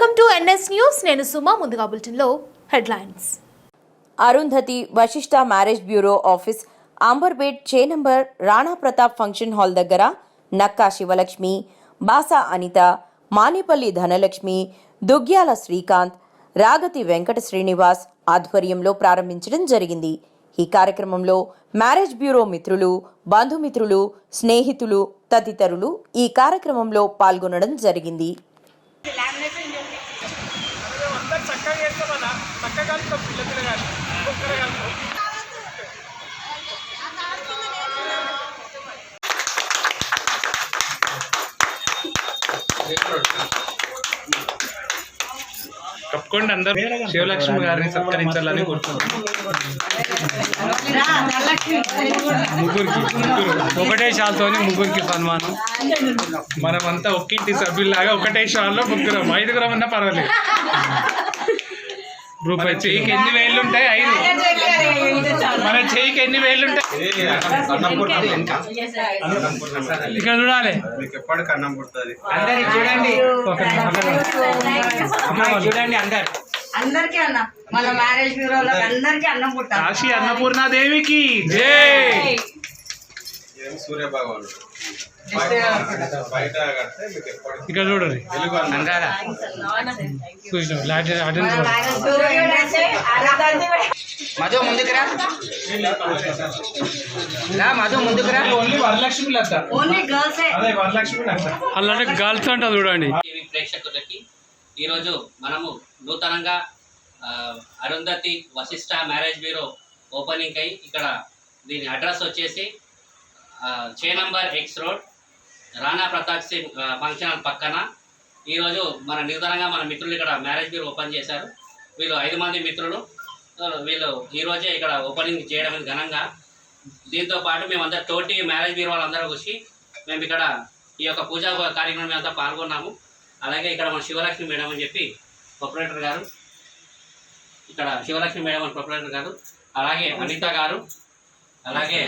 Welcome to NS news. నేను సుమా ముందుగా బులెటిన్లో headlines. Arundhati Vasishta marriage bureau office Amberpet చే number Rana Pratap function hall దగ్గర నక్కా శివలక్ష్మి బాసా అనిత మానేపల్లి ధనలక్ష్మి దుగ్గ్యాల శ్రీకాంత్ రాగతి వెంకట శ్రీనివాస్ ఆధ్వర్యంలో ప్రారంభించడం జరిగింది. ఈ కార్యక్రమంలో మ్యారేజ్ బ్యూరో మిత్రులు బంధుమిత్రులు స్నేహితులు తదితరులు ఈ కార్యక్రమంలో పాల్గొనడం జరిగింది. చక్కగా కలుపుతాం పిల్లలు కానీ ఒక్కరే కానీ తప్పకుండా అందరూ శివలక్ష్మి గారిని సత్కరించాలని కోరుతున్నాను ముగ్గురికి ముగ్గురు ఒకటే షాల్తోని ముగ్గురికి సన్మానం. మనమంతా ఒక్కింటి సభ్యుల్లాగా ఒకటే షాల్లో ముగ్గురం ఐదుగురం అన్నా పర్వాలేదు. రూపాయి ఎన్ని వేళ్ళు ఉంటాయి? ఐదు. మన చెయ్యికి ఎన్ని ఉంటాయి? ఇక్కడ చూడాలి. పుడుతుంది అందరికి చూడండి. చూడండి అందరు. అందరికీ అన్న. మన మ్యారేజ్ అందరికీ అన్నం పుట్టాలి కాశీ అన్నపూర్ణాదేవికి. జై. ఏం సూర్య భగవానుడు? బయట బయట కడితే మీకు ఎప్పటికి ఇక్కడ చూడండి. వెలుగు అన్నం. అందరా చూసినాం లాటి అటెండ్ మధు ముందుకురా. రా మధు ముందుకురా. ఓన్లీ వరలక్ష్మి లత. ఓన్లీ గర్ల్సే అదే వరలక్ష్మి లత. అలాంటి గర్ల్స్ అంట చూడండి. టీవీ ప్రేక్షకులకి ఈరోజు మనము నూతనంగా ఆ, Arundhati Vasishta marriage bureau opening అయి ఇక్కడ దీని అడ్రస్ వచ్చేసి చే number X road Rana Pratap Singh function hall పక్కన. ఈరోజు మన నూతనంగా మన మిత్రులు ఇక్కడ మ్యారేజ్ బీర్ ఓపెన్ చేశారు. వీళ్ళు ఐదు మంది మిత్రులు. వీళ్ళు ఈరోజే ఇక్కడ ఓపెనింగ్ చేయడం ఘనంగా. దీంతో పాటు మేమందరం తోటి మ్యారేజ్ బీర్ వాళ్ళందరూ వచ్చి మేము ఇక్కడ ఈ యొక్క పూజా కార్యక్రమం అంతా పాల్గొన్నాము. అలాగే ఇక్కడ మన శివలక్ష్మి మేడం అని చెప్పి ప్రొపరేటర్ గారు. ఇక్కడ శివలక్ష్మి మేడం అని ప్రొపరేటర్ గారు. అలాగే అనిత గారు. అలాగే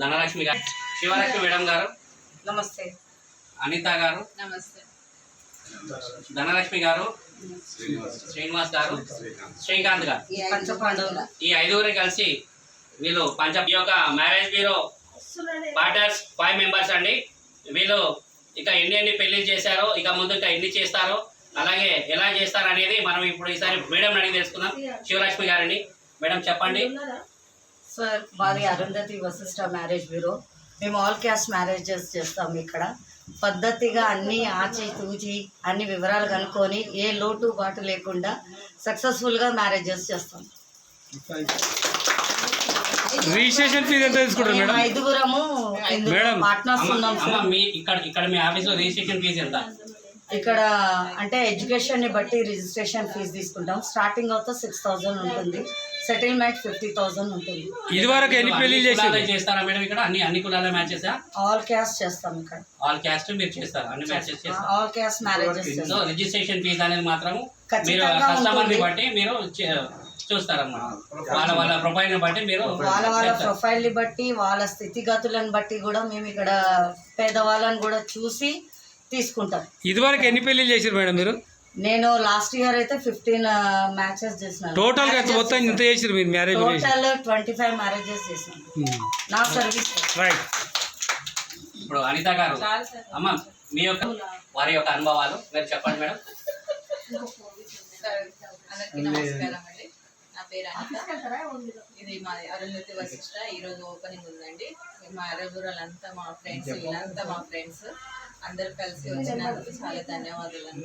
ధనలక్ష్మి గారు శివలక్ష్మి మేడం గారు నమస్తే. అనిత గారు నమస్తే. ధనలక్ష్మి గారు శ్రీనివాస్ గారు శ్రీకాంత్ గారు. పంచపాండవుల ఈ ఐదుగురు కలిసి వీళ్ళు పంచ యొక్క marriage bureau partners five members అండి. వీళ్ళు ఇక ఎన్ని ఎన్ని పెళ్ళిళ్ళు చేశారో ఇక ముందు ఇంకా ఎన్ని చేస్తారో అలాగే ఎలా చేస్తారు అనేది మనం ఇప్పుడు ఈసారి మేడం అడిగి తెలుసుకుందాం. శివలక్ష్మి గారిని మేడం చెప్పండి. సార్ మాది అరుంధతి వశిష్ట మ్యారేజ్ బ్యూరో. మేము ఆల్ క్యాస్ట్ మ్యారేజెస్ చేస్తాం ఇక్కడ. పద్ధతిగా అన్ని ఆచి తూచి అన్ని వివరాలు కనుక్కొని ఏ లోటు బాటు లేకుండా సక్సెస్ఫుల్గా మ్యారేజెస్ చేస్తాం రిజిస్ట్రేషన్ ఫీజు ఎంత తీసుకుంటారు మేడం? ఐదుగురము పార్ట్నర్స్ ఉన్నాం సార్. మీ ఇక్కడ ఇక్కడ మీ ఆఫీస్లో రిజిస్ట్రేషన్ ఫీజు ఎంత? ఇక్కడ అంటే ఎడ్యుకేషన్ని బట్టి రిజిస్ట్రేషన్ ఫీజు తీసుకుంటాం. స్టార్టింగ్ అవుతా సిక్స్ థౌజండ్ ఉంటుంది. సెటిల్మెంట్ ఫిఫ్టీ థౌజండ్ ఉంటుంది. ఇది వరకు ఎన్ని పెళ్ళి చేస్తారా మేడం ఇక్కడ? అన్ని అన్ని కులాల మ్యాచెస్ ఆల్ క్యాస్ట్ చేస్తాం ఇక్కడ. ఆల్ క్యాస్ట్ మీరు చేస్తారు? అన్ని మ్యాచెస్ చేస్తారు? All caste marriages so registration fee అనేది మాత్రం మీరు ఖచ్చితంగా కస్టమర్ని ఉంటుంది. బట్టి మీరు చే- చూస్తారన్నమాట. వాళ్ళ వాళ్ళ ప్రొఫైల్ని బట్టి మీరు వాళ్ళ వాళ్ళ చెప్తారు. ప్రొఫైల్ని బట్టి వాళ్ళ స్థితిగతులను బట్టి కూడా మేము ఇక్కడ పేదవాళ్ళని కూడా చూసి తీసుకుంటాం ఇది వరకు ఎన్ని పెళ్ళి చేసారు మేడం మీరు? నేను లాస్ట్ ఇయర్ అయితే ఫిఫ్టీన్ మ్యాచెస్ చేసినాను. టోటల్గా మొత్తం ఇంత చేసారు మీరు marriage total twenty five marriages చేసినాను నా సర్వీస్ రైట్ ఇప్పుడు అనిత గారు అమ్మ మీ యొక్క వారి యొక్క అనుభవాలు మీరు చెప్పండి మేడం. అందరికీ నమస్కారం అండి. నా పేరు అనిత. ఇది మా అరుణతి వశిష్ట. ఈ రోజు ఓపెనింగ్ ఉందండి. మా అరగురాలంతా మా ఫ్రెండ్స్ వీళ్ళంతా మా ఫ్రెండ్స్ అందరు కలిసి వచ్చినందుకు చాలా ధన్యవాదాలు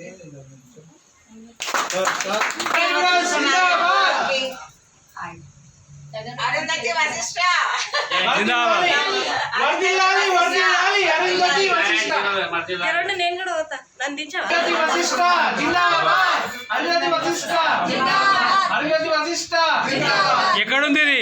అరుంధతి వశిష్ట. నేను కూడా అరుంధతి వశిష్ట అరుంధతి వశిష్ట ఎక్కడుంది ఇది?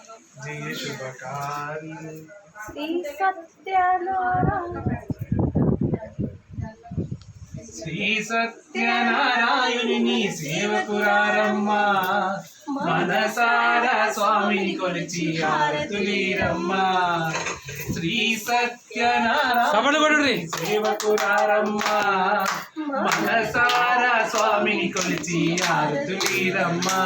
జయ శుభకారి శ్రీ సత్యనారాయణుని సేవకురారమ్మా. మనసారా స్వామిని కొలిచి ఆరతులీరమ్మా. శ్రీ సత్యనారాయణ సేవకురారమ్మా. మనసారా స్వామిని కొలిచి ఆరతులీరమ్మా.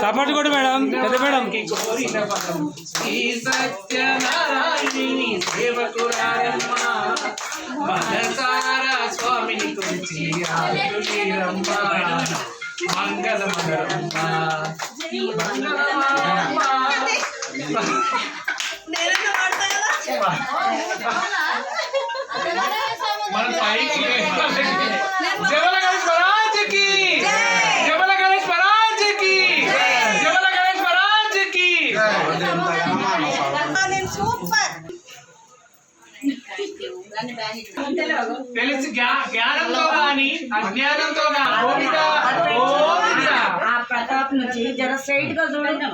సపోర్ట్ కూడా మేడం పెద్ద మేడం. శ్రీ సేవకురారమ్మా మనసారా స్వామిని కొలిచి మంగళమమ్మా మన పైకి జవల తెలిసి జ్ఞా- జ్ఞానంతో గాని అజ్ఞానంతో ఆ ప్రతాప్ నుంచి జర స్ట్రైట్గా చూడండి.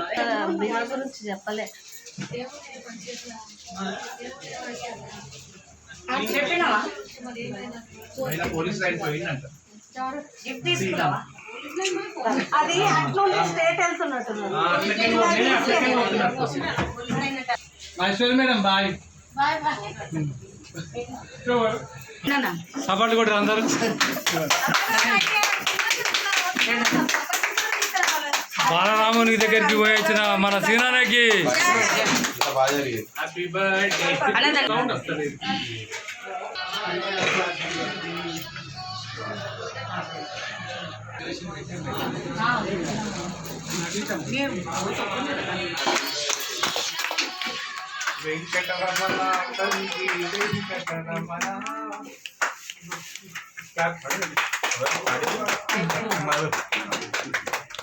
గురించి చెప్పలే. చెప్పినావా? పోలీస్ లైన్ పోయిందంట. గిఫ్ట్ తీసుకున్నావా? అది అట్లుంటే స్టేట్ వెళ్తున్నట్టున్నారు. Madam bye. సపోర్ట్ కూడా అందరూ. బాలరాముని దగ్గరికి పోయి వచ్చిన మన సీనానకి వెంకటరమణ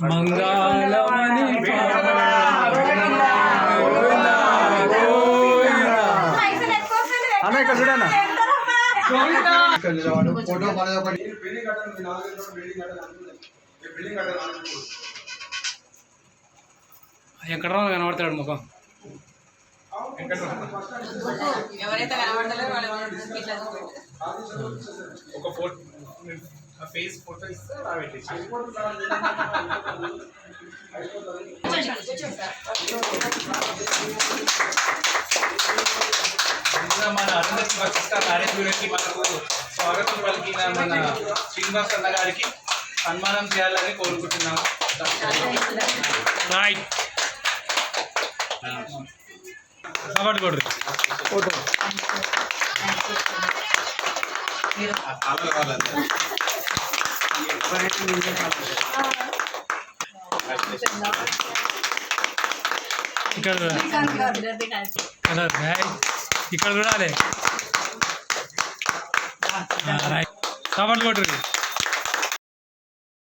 మంగళమణి అన్న ఇక్కడ చూడన్నా ఫోటో పడేది ఒకటి బిల్డింగ్ కట్టాలి నాలుగు బిల్డింగ్ కట్టాలి బిల్డింగ్ కట్టాలి ఎక్కడ కనబడతాడు ముఖం ఎవరైతే ఇట్లా చూపెట్టు. ఒక ఫోటో ఫేస్ ఫోటో ఇస్తే మన అరుంధతి వశిష్ట బ్యూరోకి మనకు స్వాగతం పలికిన మన శ్రీనివాస్ అన్న గారికి సన్మానం చేయాలని కోరుకుంటున్నాము. రైట్ ఫోటో ఇక్కడ ఇక్కడ చూడాలి. రైట్ కాబట్టి